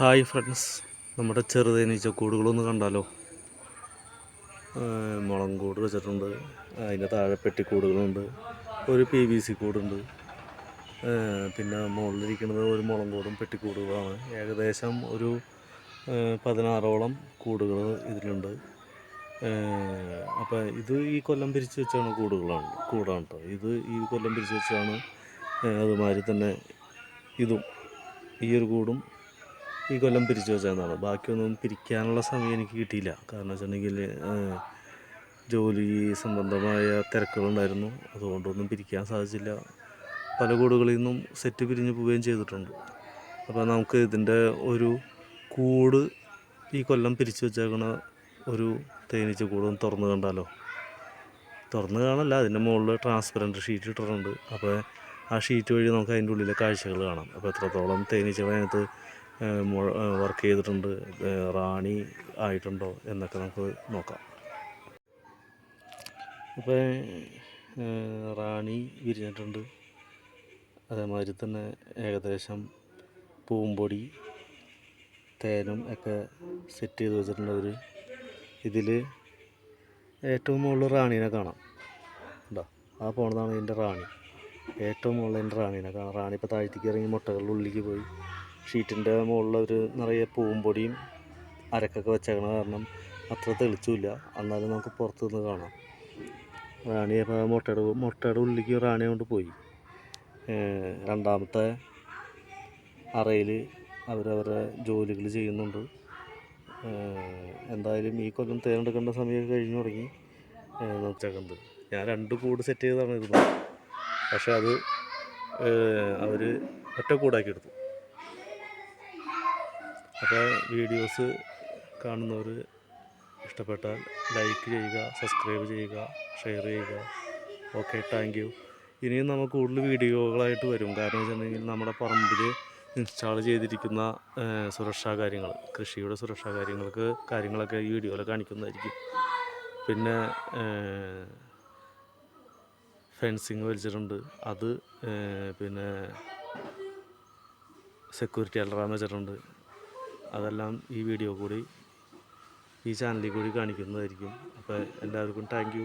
Hi friends. നമ്മുടെ ചെറുതേനീച്ച കൂടുകളൊന്ന് കണ്ടാലോ? ഏഹ് മുളം കൂട് വെച്ചിട്ടുണ്ട്. അതിന്റെ താഴെ പെട്ടിക്കൂടുകളുണ്ട് ഒരു പി വി സി കൂടുണ്ട്. പിന്നെ മുകളിലിരിക്കുന്നത് ഒരു മുളം കൂടും പെട്ടിക്കൂടുകളാണ് ഏകദേശം ഒരു പതിനാറോളം കൂടുകൾ ഇതിലുണ്ട്. അപ്പോൾ ഇത് ഈ കൊല്ലം പിരിച്ചു വെച്ചാണ് കൂടുകളാണ് കൂടാണ് കേട്ടോ ഇത് ഈ കൊല്ലം പിരിച്ചു വെച്ചാണ് അതുമാതിരി തന്നെ ഇതും ഈ ഒരു കൂടും ഈ കൊല്ലം പിരിച്ചു വെച്ചതാണ് ബാക്കിയൊന്നും പിരിക്കാനുള്ള സമയം എനിക്ക് കിട്ടിയില്ല. കാരണം വെച്ചിട്ടുണ്ടെങ്കിൽ ജോലി സംബന്ധമായ തിരക്കുകളുണ്ടായിരുന്നു. അതുകൊണ്ടൊന്നും പിരിക്കാൻ സാധിച്ചില്ല. പല കൂടുകളിൽ നിന്നും സെറ്റ് പിരിഞ്ഞു പോവുകയും ചെയ്തിട്ടുണ്ട്. അപ്പോൾ നമുക്ക് ഇതിന്റെ ഒരു കൂട് ഈ കൊല്ലം പിരിച്ചു വെച്ചേക്കണ ഒരു തേനീച്ച കൂട് തുറന്ന് കണ്ടാലോ? തുറന്ന് കാണല്ല അതിന്റെ മുകളിൽ ട്രാൻസ്പെറന്റ് ഷീറ്റ് ഇട്ടിട്ടുണ്ട്. അപ്പോൾ ആ ഷീറ്റ് വഴി നമുക്ക് അതിന്റെ ഉള്ളിലെ കാഴ്ചകൾ കാണാം. അപ്പോൾ എത്രത്തോളം തേനീച്ചകൾ അതിനകത്ത് വർക്ക് ചെയ്തിട്ടുണ്ട്. റാണി ആയിട്ടുണ്ടോ എന്നൊക്കെ നമുക്ക് നോക്കാം. അപ്പോൾ റാണി വിരിഞ്ഞിട്ടുണ്ട്. അതേമാതിരി തന്നെ ഏകദേശം പൂമ്പൊടി തേനും ഒക്കെ സെറ്റ് ചെയ്ത് വെച്ചിട്ടുണ്ട് അവർ ഇതിൽ ഏറ്റവും മുകളിൽ റാണീനെ കാണാം. ഉണ്ടോ ആ പോണതാണ് ഇതിന്റെ റാണി. ഏറ്റവും മുകളിൽ എന്റെ റാണീനെ കാണാം. റാണി ഇപ്പോൾ താഴ്ത്തിക്ക് ഇറങ്ങി മുട്ടകളുടെ ഉള്ളിലേക്ക് പോയി. ഷീറ്റിന്റെ മുകളിൽ ഒരു നിറയെ പൂവും പൊടിയും അരക്കൊക്കെ വെച്ചേക്കണ കാരണം അത്ര തെളിച്ചില്ല. എന്നാലും നമുക്ക് പുറത്തു നിന്ന് കാണാം. റാണി അപ്പോൾ മുട്ടയുടെ മുട്ടയുടെ ഉള്ളിലേക്ക് റാണി കൊണ്ട് പോയി. രണ്ടാമത്തെ അറയിൽ അവരവരുടെ ജോലികൾ ചെയ്യുന്നുണ്ട്. എന്തായാലും ഈ കൊല്ലം തേനെടുക്കേണ്ട സമയമൊക്കെ കഴിഞ്ഞു തുടങ്ങി. നോക്കിച്ചേക്കുന്നത് ഞാൻ രണ്ട് കൂട് സെറ്റ് ചെയ്താണ് ഇരുന്നത്. പക്ഷെ അത് അവർ ഒറ്റ കൂടാക്കി എടുത്തു. അപ്പോൾ വീഡിയോസ് കാണുന്നവർ ഇഷ്ടപ്പെട്ടാൽ ലൈക്ക് ചെയ്യുക സബ്സ്ക്രൈബ് ചെയ്യുക ഷെയർ ചെയ്യുക. ഓക്കെ താങ്ക് യു ഇനിയും നമുക്ക് കൂടുതൽ വീഡിയോകളായിട്ട് വരും. കാരണം വെച്ചിട്ടുണ്ടെങ്കിൽ നമ്മുടെ പറമ്പിൽ ഇൻസ്റ്റാൾ ചെയ്തിരിക്കുന്ന സുരക്ഷാ കാര്യങ്ങൾ കൃഷിയുടെ സുരക്ഷാ കാര്യങ്ങൾക്ക് കാര്യങ്ങളൊക്കെ ഈ വീഡിയോയിൽ കാണിക്കുന്നതായിരിക്കും. പിന്നെ ഫെൻസിങ് വലിച്ചിട്ടുണ്ട്. അത് പിന്നെ സെക്യൂരിറ്റി അലറാം വെച്ചിട്ടുണ്ട്. അതെല്ലാം ഈ വീഡിയോ കൂടി ഈ ചാനലിൽ കൂടി കാണിക്കുന്നതായിരിക്കും. അപ്പോൾ എല്ലാവർക്കും താങ്ക്